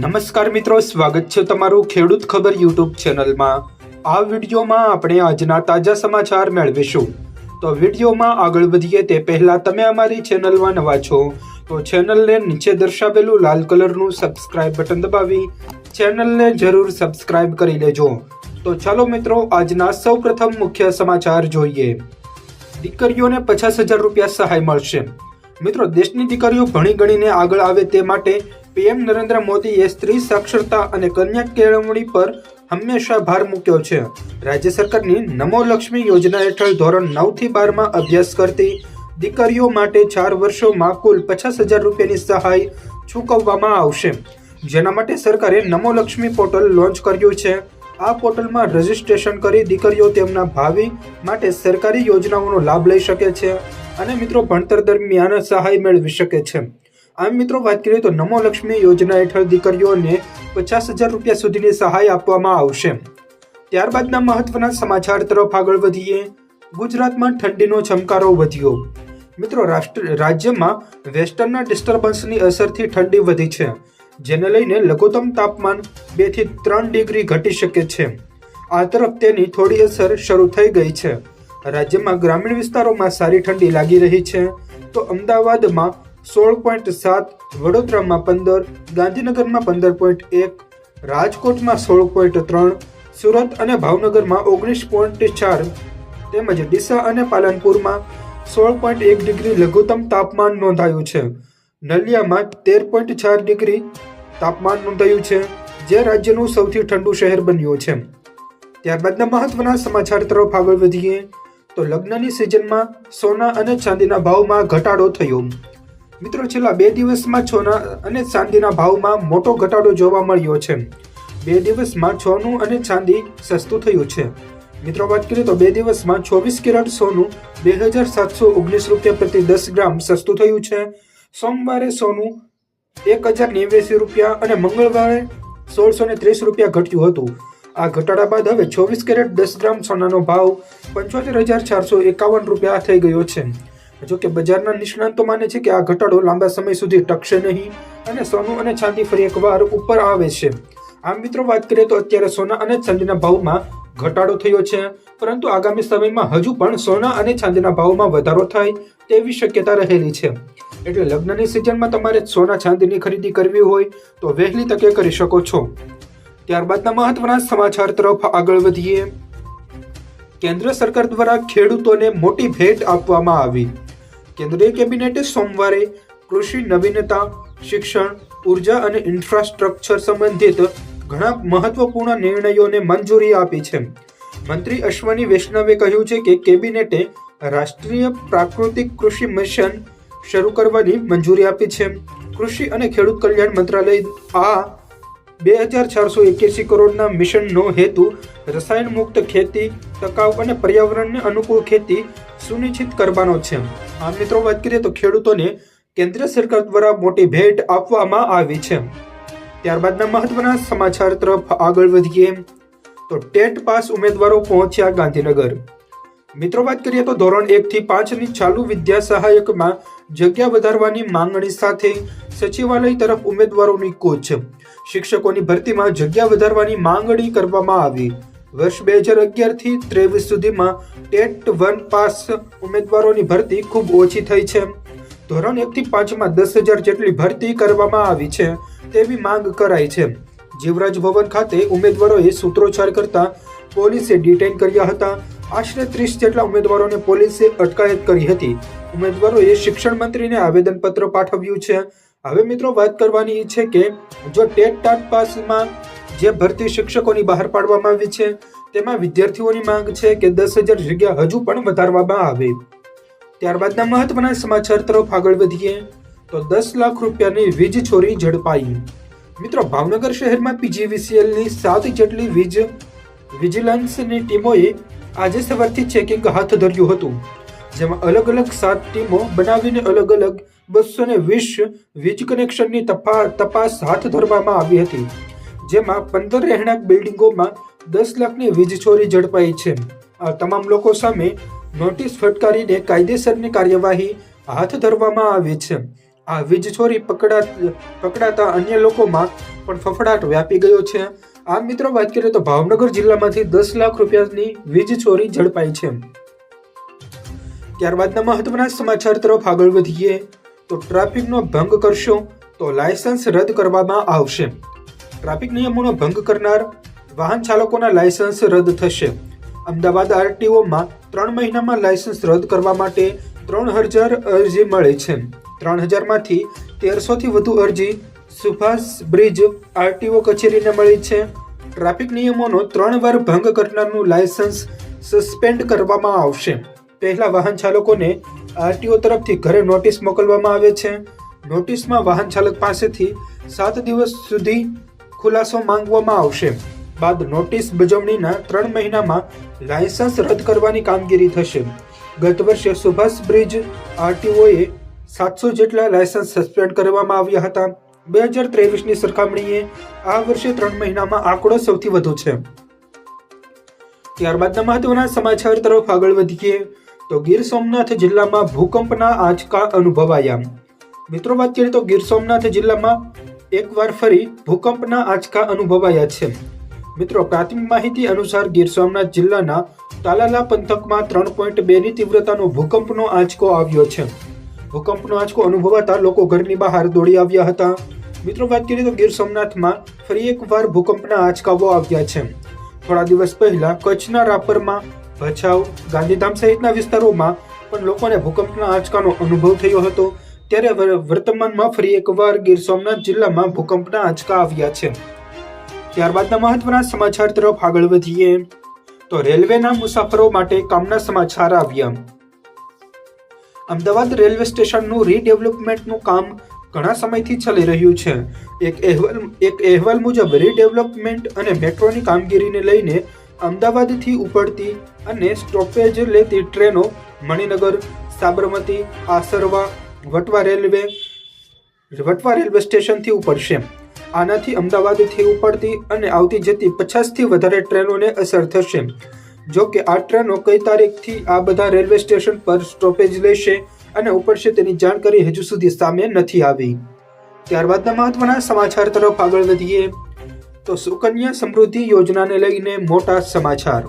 નમસ્કાર મિત્રો, સ્વાગત છે તમારું ખેડૂત ખબર યુટ્યુબ ચેનલમાં. આ વિડીયોમાં આપણે આજના તાજા સમાચાર મેળવીશું. તો વિડીયોમાં આગળ વધીએ તે પહેલા તમે અમારી ચેનલમાં નવા છો, તો ચેનલને નીચે દર્શાવેલું લાલ કલરનું સબસ્ક્રાઇબ બટન દબાવી ચેનલને જરૂર સબસ્ક્રાઇબ કરી લેજો. તો ચાલો મિત્રો, આજના સૌપ્રથમ મુખ્ય સમાચાર જોઈએ. દીકરીઓને પચાસ હજાર રૂપિયા સહાય મળશે. મિત્રો, દેશની દીકરીઓ ભણી ગણીને આગળ આવે તે માટે પીએમ નરેન્દ્ર મોદીએ સ્ત્રી સાક્ષરતા અને કન્યા કેળવણી પર હંમેશા ભાર મૂક્યો છે. રાજ્ય સરકારની નમો લક્ષ્મી યોજના હેઠળ ધોરણ નવથી બારમાં અભ્યાસ કરતી દીકરીઓ માટે ચાર વર્ષોમાં કુલ પચાસ હજાર રૂપિયાની સહાય ચૂકવવામાં આવશે. જેના માટે સરકારે નમો લક્ષ્મી પોર્ટલ લોન્ચ કર્યું છે. આ પોર્ટલમાં રજીસ્ટ્રેશન કરી દીકરીઓ તેમના ભાવિ માટે સરકારી યોજનાઓનો લાભ લઈ શકે છે અને મિત્રો ભણતર દરમિયાન સહાય મેળવી શકે છે. આમ મિત્રો, વાત કરીએ તો નમો લક્ષ્મી યોજના હેઠળ દીકરીઓને પચાસ હજાર રૂપિયા સુધીની સહાય આપવામાં આવશે. ત્યારબાદના મહત્વના સમાચાર તરફ આગળ વધીએ. ગુજરાતમાં ઠંડીનો ચમકારો વધ્યો. મિત્રો, રાષ્ટ્ર, રાજ્યમાં વેસ્ટર્નના ડિસ્ટર્બન્સની અસરથી ઠંડી વધી છે, જેને લઈને લઘુત્તમ તાપમાન બેથી ત્રણ ડિગ્રી ઘટી શકે છે. આ તરફ તેની થોડી અસર શરૂ થઈ ગઈ છે. રાજ્યમાં ગ્રામીણ વિસ્તારોમાં સારી ઠંડી લાગી રહી છે. તો અમદાવાદમાં સોળ પોઈન્ટ સાત, વડોદરામાં પંદર, ગાંધીનગરમાં પંદર પોઈન્ટ એક, રાજકોટમાં સોળ પોઈન્ટ ત્રણ, સુરત અને ભાવનગરમાં ઓગણીસ પોઈન્ટ ચાર, તેમજ ડીસા અને પાલનપુરમાં સોળ પોઈન્ટ એક ડિગ્રી લઘુત્તમ તાપમાન નોંધાયું છે. નલિયામાં તેર પોઈન્ટ ચાર ડિગ્રી તાપમાન નોંધાયું છે, જે રાજ્યનું સૌથી ઠંડુ શહેર બન્યું છે. ત્યારબાદના મહત્વના સમાચાર તરફ આગળ વધીએ, તો લગ્નની સિઝનમાં સોના અને ચાંદીના ભાવમાં ઘટાડો થયો. મિત્રો, છેલ્લા બે દિવસમાં સોના અને ચાંદીના ભાવમાં મોટો ઘટાડો જોવા મળ્યો છે. બે દિવસમાં સોનું અને ચાંદી સસ્તું થયું છે. મિત્રો, વાત કરીએ તો બે દિવસમાં ચોવીસ કેરેટ સોનું બે હજાર સાતસો ઓગણીસ રૂપિયા પ્રતિ દસ ગ્રામ સસ્તું થયું છે. સોમવારે સોનું એક હજાર નેવ્યાસી રૂપિયા અને મંગળવારે સોળસો ને ત્રીસ રૂપિયા ઘટ્યું હતું. આ ઘટાડા બાદ હવે ચોવીસ કેરેટ દસ ગ્રામ સોનાનો ભાવ પંચોતેર હજાર ચારસો એકાવન રૂપિયા થઈ ગયો છે. જો કે બજારના નિષ્ણાંતો માને છે કે આ ઘટાડો લાંબા સમય સુધી ટકશે નહીં અને સોનું અને ચાંદી ફરી એકવાર ઉપર આવે છે. આમ મિત્રો વાત કરીએ તો અત્યારે સોના અને ચાંદીના ભાવમાં ઘટાડો થયો છે. પરંતુ આગામી સમયમાં હજુ પણ સોના અને ચાંદીના ભાવમાં વધારો થાય તેવી શક્યતા રહેલી છે. એટલે લગ્નની સિઝનમાં તમારે સોના ચાંદીની ખરીદી કરવી હોય તો વહેલી તકે કરી શકો છો. ત્યારબાદના મહત્વના સમાચાર તરફ આગળ વધીએ. કેન્દ્ર સરકાર દ્વારા ખેડૂતોને મોટી ભેટ આપવામાં આવી. કેન્દ્રીય કેબિનેટે સોમવારે કૃષિ નવીનતા, શિક્ષણ, ઊર્જા અને ઇન્ફ્રાસ્ટ્રક્ચર સંબંધિત ઘણા મહત્વપૂર્ણ નિર્ણયોને મંજૂરી આપી છે. મંત્રી અશ્વની વૈષ્ણવે કહ્યું છે કે કેબિનેટે રાષ્ટ્રીય પ્રાકૃતિક કૃષિ મિશન શરૂ કરવાની મંજૂરી આપી છે. કૃષિ અને ખેડૂત કલ્યાણ મંત્રાલય આ બે હજાર ચારસો એક્યાસી કરોડના મિશનનો હેતુ રસાયણ મુક્ત ખેતી ટકાઉ અને પર્યાવરણને અનુકૂળ ખેતી સુનિશ્ચિત કરવાનો છે. આ મિત્રો વાત કરીએ તો ખેડૂતોને કેન્દ્ર સરકાર દ્વારા મોટી ભેટ આપવામાં આવી છે. ત્યારબાદના મહત્વના સમાચાર તરફ આગળ વધીએ. તો ટેટ પાસ ઉમેદવારો પહોંચ્યા ગાંધીનગર. મિત્રો વાત કરીએ તો ધોરણ એક થી પાંચની ચાલુ વિદ્યા સહાયકમાં જગ્યા વધારવાની માંગણી સાથે સચિવાલય તરફ ઉમેદવારોની કૂચ. શિક્ષકોની ભરતીમાં જગ્યા વધારવાની માંગણી કરવામાં આવી. વર્ષ બે હજાર અગિયારથી ત્રેવીસ સુધીમાં ટેટ વન પાસ ઉમેદવારોની ભરતી ખૂબ ઓછી થઈ છે. ધોરણ એક થી પાંચમાં દસ હજાર જેટલી ભરતી કરવામાં આવી છે તેવી માંગ કરાઈ છે. જીવરાજ ભવન ખાતે ઉમેદવારોએ સૂત્રોચ્ચાર કરતા પોલીસે ડિટેન કર્યા હતા. આશરે ત્રીસ જેટલા ઉમેદવારોને પોલીસે અટકાયત કરી હતી. ઉમેદવારોએ શિક્ષણ મંત્રીને આવેદનપત્ર પાઠવ્યું છે. હવે મિત્રો વાત કરવાની છે કે, જો ટેટ ટાટ પાસમાં જે ભરતી શિક્ષકોની બહાર પાડવામાં આવી છે, તેમાં વિદ્યાર્થીઓની માંગ છે કે દસ હજાર જગ્યા હજુ પણ વધારવામાં આવે. ત્યારબાદના મહત્વના સમાચાર તરફ આગળ વધીએ, તો દસ લાખ રૂપિયાની વીજ ચોરી ઝડપાઈ. મિત્રો, ભાવનગર શહેરમાં પીજીવીસીએલની સાત જેટલી વીજ વિજિલન્સની ટીમોએ આજે સવારથી ચેકિંગ હાથ ધર્યું હતું, જેમાં અલગ અલગ સાત ટીમો બનાવીને અલગ અલગ બસો ને વીસ વીજ કનેક્શનની તપા તપાસ હાથ ધરવામાં આવી હતી. જેમાં પંદર રહેણાંક બિલ્ડિંગોમાં દસ લાખની વીજ ચોરી ઝડપાઈ છે. આ તમામ લોકો સામે નોટિસ ફટકારીને કાયદેસરની કાર્યવાહી હાથ ધરવામાં આવી છે. આ વીજ ચોરી પકડા પકડાતા અન્ય લોકોમાં પણ ફફડાટ વ્યાપી ગયો છે. આ મિત્રો, વાત કરીએ તો ભાવનગર જિલ્લામાંથી દસ લાખ રૂપિયાની વીજ ચોરી ઝડપાઈ છે. ત્યારબાદના મહત્વના સમાચાર તરફ આગળ વધીએ. તો ટ્રાફિકનો ભંગ કરશો તો લાયસન્સ રદ કરવામાં આવશે. ટ્રાફિક નિયમોનો ભંગ કરનાર વાહન ચાલકોના લાયસન્સ રદ થશે. અમદાવાદ આરટીઓમાં ત્રણ મહિનામાં લાયસન્સ રદ કરવા માટે ત્રણ હજાર અરજી મળી છે. ત્રણ હજારમાંથી તેરસોથી વધુ અરજી સુભાષ બ્રિજ આરટીઓ કચેરીને મળી છે. ટ્રાફિક નિયમોનો ત્રણ વાર ભંગ કરનારનું લાયસન્સ સસ્પેન્ડ કરવામાં આવશે. પહેલા વાહન ચાલકોને આરટીઓ તરફથી ઘરે નોટિસ મોકલવામાં આવે છે. નોટિસમાં વાહન ચાલક પાસેથી સાત દિવસ સુધી ખુલાસો માંગવામાં આવશે. બાદ નોટિસ બજવણીના ત્રણ મહિનામાં લાયસન્સ રદ કરવાની કામગીરી થશે. ગત વર્ષે સુભાષ બ્રિજ આરટીઓએ સાતસો જેટલા લાયસન્સ સસ્પેન્ડ કરવામાં આવ્યા હતા. બે હજાર ત્રેવીસની સરખામણીએ આ વર્ષે ત્રણ મહિનામાં આંકડો સૌથી વધુ છે. ત્યારબાદના મહત્વના સમાચાર તરફ આગળ વધીએ, તો ગીર સોમનાથ જિલ્લામાં ભૂકંપના આંચકા અનુભવાયા. મિત્રો, વાત કરીએ તો ગીર સોમનાથ જિલ્લામાં એકવાર ફરી ભૂકંપના આંચકા અનુભવાયા છે. મિત્રો, પ્રાથમિક માહિતી અનુસાર ગીર સોમનાથ જિલ્લાના તાલાલા પંથકમાં ત્રણ પોઈન્ટ બેની તીવ્રતાનો ભૂકંપનો આંચકો આવ્યો છે. ભૂકંપનો આંચકો અનુભવાતા લોકો ઘરની બહાર દોડી આવ્યા હતા. મિત્રો, વાત કરીએ તો ગીર સોમનાથમાં ફરી એકવાર ભૂકંપના આંચકાઓ આવ્યા છે. થોડા દિવસ પહેલા કચ્છના રાપરમાં, ભચાઉ, ગાંધીધામ સહિતના વિસ્તારોમાં પણ લોકોને ભૂકંપના આંચકાનો અનુભવ થયો હતો. ત્યારે વર્તમાનમાં ફરી એકવાર ગીર સોમનાથ જિલ્લામાં ભૂકંપના આંચકા આવ્યા છે. ત્યારબાદના મહત્વના સમાચાર તરફ આગળ વધીએ. તો રેલવેના મુસાફરો માટે કામના સમાચાર આવ્યા. અમદાવાદ રેલવે સ્ટેશનનું રીડેવલપમેન્ટનું કામ ઘણા સમયથી ચાલી રહ્યું છે. એક અહેવાલ એક અહેવાલ મુજબ રીડેવલપમેન્ટ અને મેટ્રોની કામગીરીને લઈને અમદાવાદથી ઉપડતી અને સ્ટોપેજ લેતી ટ્રેનો મણિનગર, સાબરમતી, આસરવા વટવા રેલવે વટવા રેલવે સ્ટેશનથી ઉપડશે આનાથી અમદાવાદથી ઉપડતી અને આવતી જતી પચાસથી વધારે ટ્રેનોને અસર થશે. જો કે આ ટ્રેનો કઈ તારીખથી આ બધા રેલવે સ્ટેશન પર સ્ટોપેજ લેશે અને ઉપડશે તેની જાણકારી હજુ સુધી સામે નથી આવી. ત્યારબાદના મહત્વના સમાચાર તરફ આગળ વધીએ, તો સુકન્યા સમૃદ્ધિ યોજનાને લઈને મોટા સમાચાર.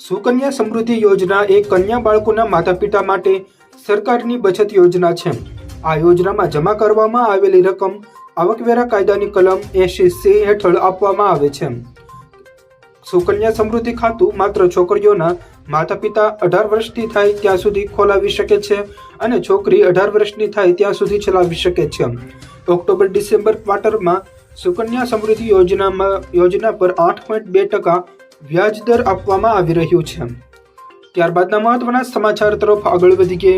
સુકન્યા સમૃદ્ધિ યોજના એ કન્યા બાળકોના માતા પિતા માટે સરકારની બચત યોજના છે. આ યોજનામાં જમા કરવામાં આવેલી રકમ, આવકવેરા કાયદાની કલમ, એસી, સી હેઠળ આપવામાં આવે છે. સુકન્યા સમૃદ્ધિ ખાતું માત્ર છોકરીઓના માતા પિતા અઢાર વર્ષની થાય ત્યાં સુધી ખોલાવી શકે છે અને છોકરી અઢાર વર્ષની થાય ત્યાં સુધી ચલાવી શકે છે. ઓક્ટોબર ડિસેમ્બર ક્વાર્ટરમાં સુકન્યા સમૃદ્ધિ યોજનામાં, યોજના પર આઠ પોઈન્ટ બે ટકા વ્યાજ દર આપવામાં આવી રહ્યું છે. ત્યારબાદના મહત્વના સમાચાર તરફ આગળ વધીએ,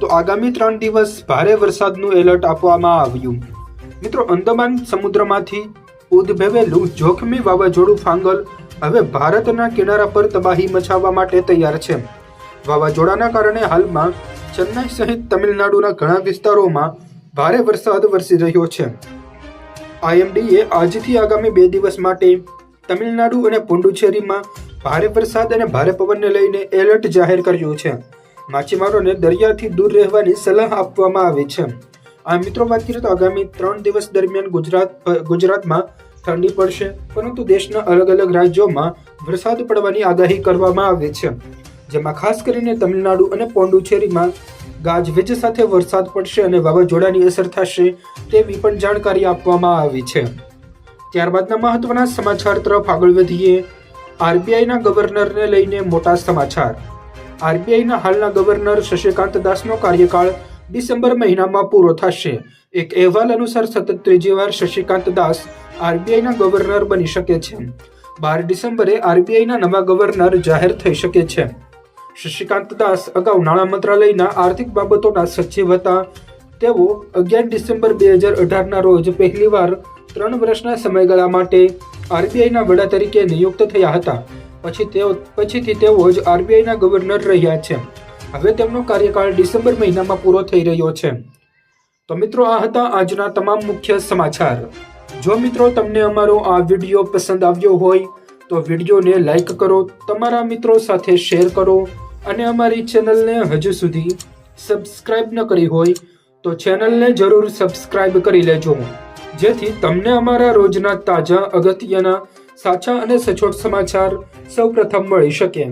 તો આગામી ત્રણ દિવસ ભારે વરસાદનું એલર્ટ આપવામાં આવ્યું. મિત્રો, અંદમાન સમુદ્રમાંથી ઉદભવેલું જોખમી વાવાઝોડું ફાંગલ હવે ભારતના કિનારા પર તબાહી મચાવવા માટે તૈયાર છે. વાવાઝોડાના કારણે હાલમાં ચેન્નાઈ સહિત તમિલનાડુના ઘણા વિસ્તારોમાં ભારે વરસાદ વરસી રહ્યો છે. આઈએમડીએ આજથી આગામી બે દિવસ માટે તમિલનાડુ અને પુડુચેરીમાં ભારે વરસાદ અને ભારે પવનને લઈને એલર્ટ જાહેર કર્યું છે. માછીમારોને દરિયાથી દૂર રહેવાની સલાહ આપવામાં આવી છે. આ મિત્રો વાત કરીએ તો આગામી ત્રણ દિવસ દરમિયાન ગુજરાત, ગુજરાતમાં ઠંડી પડશે, પરંતુ દેશના અલગ અલગ રાજ્યોમાં વરસાદ પડવાની આગાહી કરવામાં આવી છે. જેમાં ખાસ કરીને તમિલનાડુ અને પોંડુચેરીમાં ગાજવીજ સાથે વરસાદ પડશે અને વાવાઝોડાની અસર થશે તેવી પણ જાણકારી આપવામાં આવી છે. ત્યારબાદના મહત્વના સમાચાર તરફ આગળ વધીએ. આરબીઆઈના ગવર્નરને લઈને મોટા સમાચાર. આરબીઆઈના હાલના ગવર્નર શશિકાંત દાસનો કાર્યકાળ ડિસેમ્બર મહિનામાં પૂરો થશે. એક અહેવાલ અનુસાર સતત ત્રીજી વાર શશિકાંત દાસ આરબીઆઈના ગવર્નર બની શકે છે. બાર ડિસેમ્બરે આરબીઆઈના નવા ગવર્નર જાહેર થઈ શકે છે. શશિકાંત દાસ અગાઉ નાણાં મંત્રાલયના આર્થિક બાબતોના સચિવ હતા. તેઓ અગિયાર ડિસેમ્બર બે હજાર અઢારના રોજ પહેલીવાર ત્રણ વર્ષના સમયગાળા માટે આરબીઆઈના વડા તરીકે નિયુક્ત થયા હતા. પછી તેઓ, પછીથી તેઓ જ આરબીઆઈના ગવર્નર રહ્યા છે. હવે તેમનો કાર્યકાળ ડિસેમ્બર મહિનામાં પૂરો થઈ રહ્યો છે. તો મિત્રો, આ હતા આજના તમામ મુખ્ય સમાચાર. જો મિત્રો તમને અમારો આ વીડિયો પસંદ આવ્યો હોય, તો વિડીયોને લાઈક કરો, તમારા મિત્રો સાથે શેર કરો અને અમારી ચેનલને હજુ સુધી સબસ્ક્રાઇબ ન કરી હોય, તો ચેનલને જરૂર સબસ્ક્રાઇબ કરી લેજો. જેથી તમને અમારા રોજના તાજા અગત્યના સાચા અને સચોટ સમાચાર સૌપ્રથમ મળી શકે.